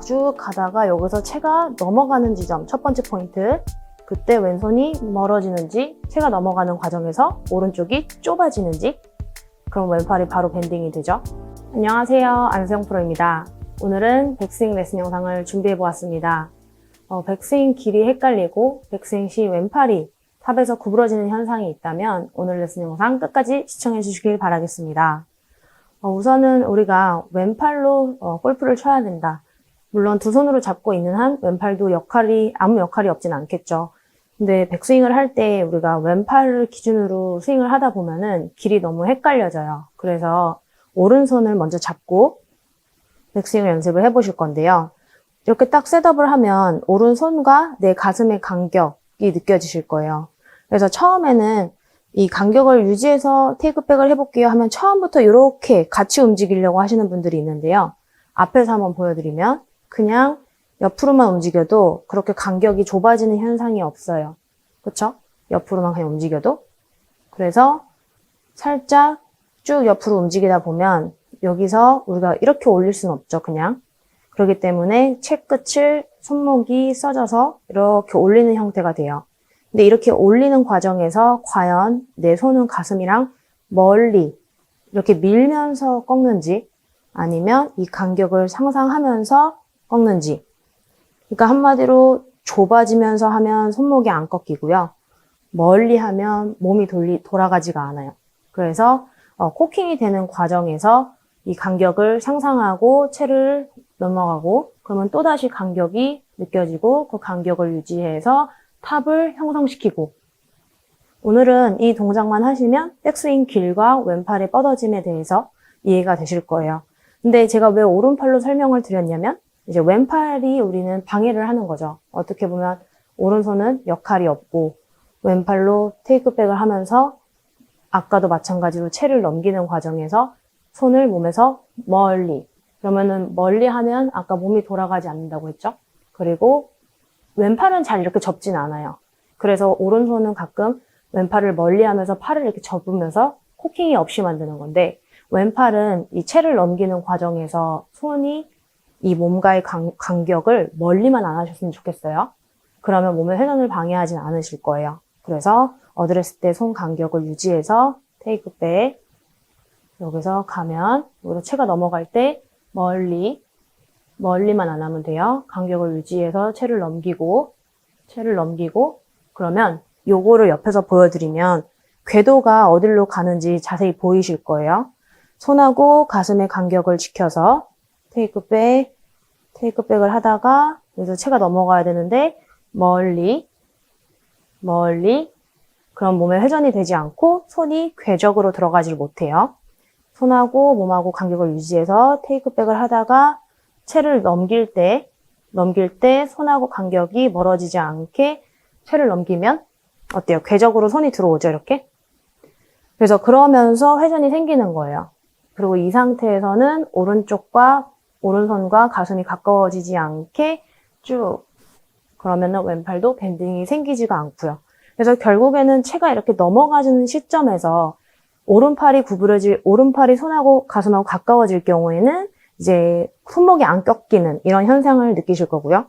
쭉 가다가 여기서 채가 넘어가는 지점, 첫 번째 포인트. 그때 왼손이 멀어지는지, 채가 넘어가는 과정에서 오른쪽이 좁아지는지, 그럼 왼팔이 바로 밴딩이 되죠. 안녕하세요. 안수영 프로입니다. 오늘은 백스윙 레슨 영상을 준비해 보았습니다. 어, 백스윙 길이 헷갈리고 백스윙 시 왼팔이 탑에서 구부러지는 현상이 있다면 오늘 레슨 영상 끝까지 시청해 주시길 바라겠습니다. 어, 우선은 우리가 왼팔로 어, 골프를 쳐야 된다. 물론 두 손으로 잡고 있는 한 왼팔도 역할이 아무 역할이 없진 않겠죠. 근데 백스윙을 할 때 우리가 왼팔을 기준으로 스윙을 하다 보면은 길이 너무 헷갈려져요. 그래서 오른손을 먼저 잡고 백스윙을 연습을 해보실 건데요. 이렇게 딱 셋업을 하면 오른손과 내 가슴의 간격이 느껴지실 거예요. 그래서 처음에는 이 간격을 유지해서 테이크백을 해볼게요 하면 처음부터 이렇게 같이 움직이려고 하시는 분들이 있는데요. 앞에서 한번 보여드리면 그냥 옆으로만 움직여도 그렇게 간격이 좁아지는 현상이 없어요. 그쵸? 옆으로만 그냥 움직여도. 그래서 살짝 쭉 옆으로 움직이다 보면 여기서 우리가 이렇게 올릴 수는 없죠, 그냥. 그렇기 때문에 채 끝을 손목이 써져서 이렇게 올리는 형태가 돼요. 근데 이렇게 올리는 과정에서 과연 내 손은 가슴이랑 멀리 이렇게 밀면서 꺾는지 아니면 이 간격을 상상하면서 꺾는지. 그러니까 한마디로 좁아지면서 하면 손목이 안 꺾이고요. 멀리 하면 몸이 돌리, 돌아가지가 않아요. 그래서 어, 코킹이 되는 과정에서 이 간격을 상상하고 채를 넘어가고 그러면 또다시 간격이 느껴지고 그 간격을 유지해서 탑을 형성시키고 오늘은 이 동작만 하시면 백스윙 길과 왼팔의 뻗어짐에 대해서 이해가 되실 거예요. 근데 제가 왜 오른팔로 설명을 드렸냐면 이제 왼팔이 우리는 방해를 하는 거죠. 어떻게 보면 오른손은 역할이 없고 왼팔로 테이크백을 하면서 아까도 마찬가지로 채를 넘기는 과정에서 손을 몸에서 멀리 그러면은 멀리 하면 아까 몸이 돌아가지 않는다고 했죠. 그리고 왼팔은 잘 이렇게 접진 않아요. 그래서 오른손은 가끔 왼팔을 멀리 하면서 팔을 이렇게 접으면서 코킹이 없이 만드는 건데 왼팔은 이 채를 넘기는 과정에서 손이 이 몸과의 간, 간격을 멀리만 안 하셨으면 좋겠어요. 그러면 몸의 회전을 방해하진 않으실 거예요. 그래서 어드레스 때 손 간격을 유지해서 테이크 백 여기서 가면 여기서 채가 넘어갈 때 멀리 멀리만 안 하면 돼요. 간격을 유지해서 채를 넘기고 채를 넘기고 그러면 요거를 옆에서 보여드리면 궤도가 어디로 가는지 자세히 보이실 거예요. 손하고 가슴의 간격을 지켜서 테이크백, 테이크백을 하다가 여기서 채가 넘어가야 되는데 멀리, 멀리 그럼 몸에 회전이 되지 않고 손이 궤적으로 들어가질 못해요. 손하고 몸하고 간격을 유지해서 테이크백을 하다가 채를 넘길 때, 넘길 때 손하고 간격이 멀어지지 않게 채를 넘기면 어때요? 궤적으로 손이 들어오죠, 이렇게? 그래서 그러면서 회전이 생기는 거예요. 그리고 이 상태에서는 오른쪽과 오른손과 가슴이 가까워지지 않게 쭉 그러면은 왼팔도 밴딩이 생기지가 않고요. 그래서 결국에는 채가 이렇게 넘어가는 시점에서 오른팔이 구부러질 오른팔이 손하고 가슴하고 가까워질 경우에는 이제 손목이 안 꺾이는 이런 현상을 느끼실 거고요.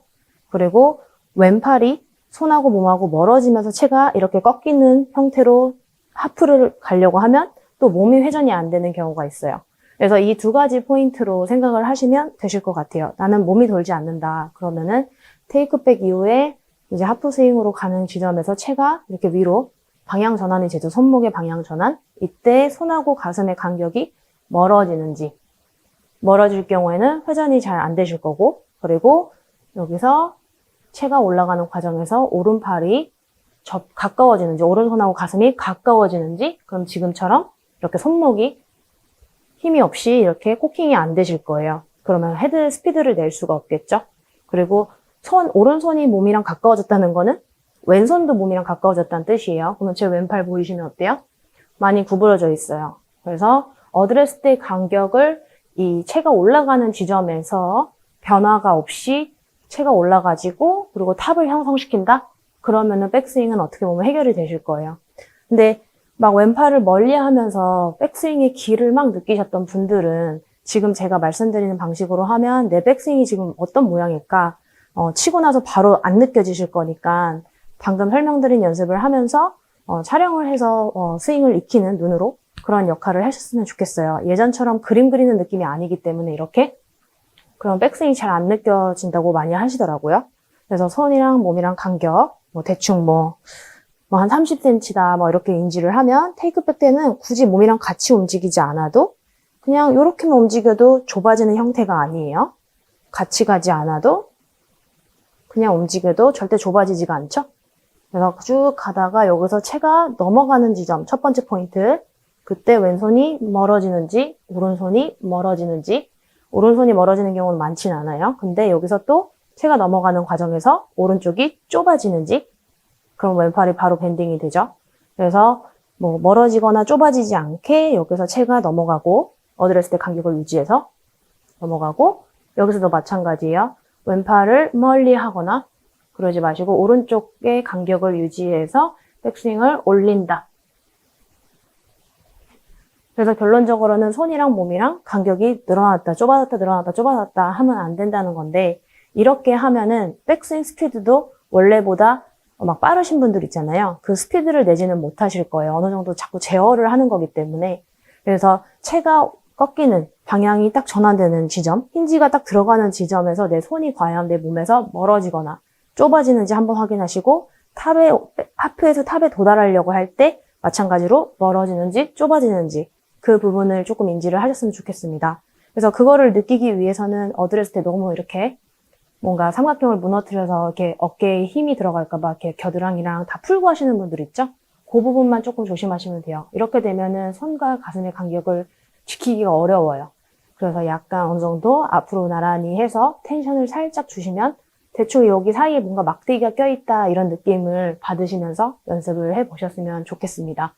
그리고 왼팔이 손하고 몸하고 멀어지면서 채가 이렇게 꺾이는 형태로 하프를 가려고 하면 또 몸이 회전이 안 되는 경우가 있어요. 그래서 이 두 가지 포인트로 생각을 하시면 되실 것 같아요. 나는 몸이 돌지 않는다. 그러면은 테이크백 이후에 이제 하프 스윙으로 가는 지점에서 채가 이렇게 위로 방향 전환이 되죠. 손목의 방향 전환. 이때 손하고 가슴의 간격이 멀어지는지 멀어질 경우에는 회전이 잘 안 되실 거고 그리고 여기서 채가 올라가는 과정에서 오른팔이 접, 가까워지는지 오른손하고 가슴이 가까워지는지 그럼 지금처럼 이렇게 손목이 힘이 없이 이렇게 코킹이 안 되실 거예요. 그러면 헤드 스피드를 낼 수가 없겠죠. 그리고 손 오른손이 몸이랑 가까워졌다는 거는 왼손도 몸이랑 가까워졌다는 뜻이에요. 그러면 제 왼팔 보이시면 어때요? 많이 구부러져 있어요. 그래서 어드레스 때 간격을 이 채가 올라가는 지점에서 변화가 없이 채가 올라가지고 그리고 탑을 형성시킨다? 그러면은 백스윙은 어떻게 보면 해결이 되실 거예요. 근데 막 왼팔을 멀리 하면서 백스윙의 길을 막 느끼셨던 분들은 지금 제가 말씀드리는 방식으로 하면 내 백스윙이 지금 어떤 모양일까? 어, 치고 나서 바로 안 느껴지실 거니까 방금 설명드린 연습을 하면서 어, 촬영을 해서 어, 스윙을 익히는 눈으로 그런 역할을 하셨으면 좋겠어요. 예전처럼 그림 그리는 느낌이 아니기 때문에 이렇게 그런 백스윙이 잘 안 느껴진다고 많이 하시더라고요. 그래서 손이랑 몸이랑 간격, 뭐 대충 뭐, 뭐 한 30cm다, 뭐 이렇게 인지를 하면 테이크백 때는 굳이 몸이랑 같이 움직이지 않아도 그냥 이렇게만 움직여도 좁아지는 형태가 아니에요. 같이 가지 않아도 그냥 움직여도 절대 좁아지지가 않죠. 그래서 쭉 가다가 여기서 채가 넘어가는 지점, 첫 번째 포인트. 그때 왼손이 멀어지는지, 오른손이 멀어지는지, 오른손이 멀어지는 경우는 많진 않아요. 근데 여기서 또 채가 넘어가는 과정에서 오른쪽이 좁아지는지, 그럼 왼팔이 바로 밴딩이 되죠. 그래서 뭐 멀어지거나 좁아지지 않게 여기서 채가 넘어가고, 어드레스 때 간격을 유지해서 넘어가고, 여기서도 마찬가지예요. 왼팔을 멀리 하거나, 그러지 마시고, 오른쪽의 간격을 유지해서 백스윙을 올린다. 그래서 결론적으로는 손이랑 몸이랑 간격이 늘어났다, 좁아졌다, 늘어났다, 좁아졌다 하면 안 된다는 건데, 이렇게 하면은 백스윙 스피드도 원래보다 막 빠르신 분들 있잖아요. 그 스피드를 내지는 못하실 거예요. 어느 정도 자꾸 제어를 하는 거기 때문에. 그래서 채가 꺾이는 방향이 딱 전환되는 지점, 힌지가 딱 들어가는 지점에서 내 손이 과연 내 몸에서 멀어지거나 좁아지는지 한번 확인하시고 탑에, 하프에서 탑에 도달하려고 할 때 마찬가지로 멀어지는지 좁아지는지 그 부분을 조금 인지를 하셨으면 좋겠습니다. 그래서 그거를 느끼기 위해서는 어드레스 때 너무 이렇게 뭔가 삼각형을 무너뜨려서 이렇게 어깨에 힘이 들어갈까봐 이렇게 겨드랑이랑 다 풀고 하시는 분들 있죠? 그 부분만 조금 조심하시면 돼요. 이렇게 되면은 손과 가슴의 간격을 지키기가 어려워요. 그래서 약간 어느 정도 앞으로 나란히 해서 텐션을 살짝 주시면 대충 여기 사이에 뭔가 막대기가 껴있다 이런 느낌을 받으시면서 연습을 해보셨으면 좋겠습니다.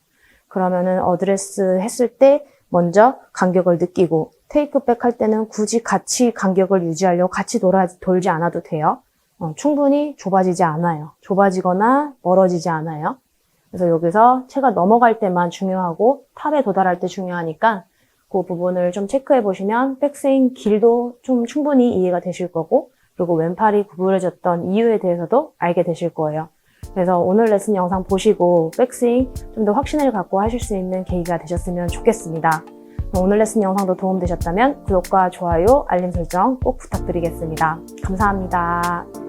그러면은 어드레스 했을 때 먼저 간격을 느끼고 테이크백 할 때는 굳이 같이 간격을 유지하려고 같이 돌아, 돌지 않아도 돼요. 어, 충분히 좁아지지 않아요. 좁아지거나 멀어지지 않아요. 그래서 여기서 채가 넘어갈 때만 중요하고 탑에 도달할 때 중요하니까 그 부분을 좀 체크해 보시면 백스윙 길도 좀 충분히 이해가 되실 거고 그리고 왼팔이 구부러졌던 이유에 대해서도 알게 되실 거예요. 그래서 오늘 레슨 영상 보시고 백스윙 좀 더 확신을 갖고 하실 수 있는 계기가 되셨으면 좋겠습니다. 오늘 레슨 영상도 도움되셨다면 구독과 좋아요, 알림 설정 꼭 부탁드리겠습니다. 감사합니다.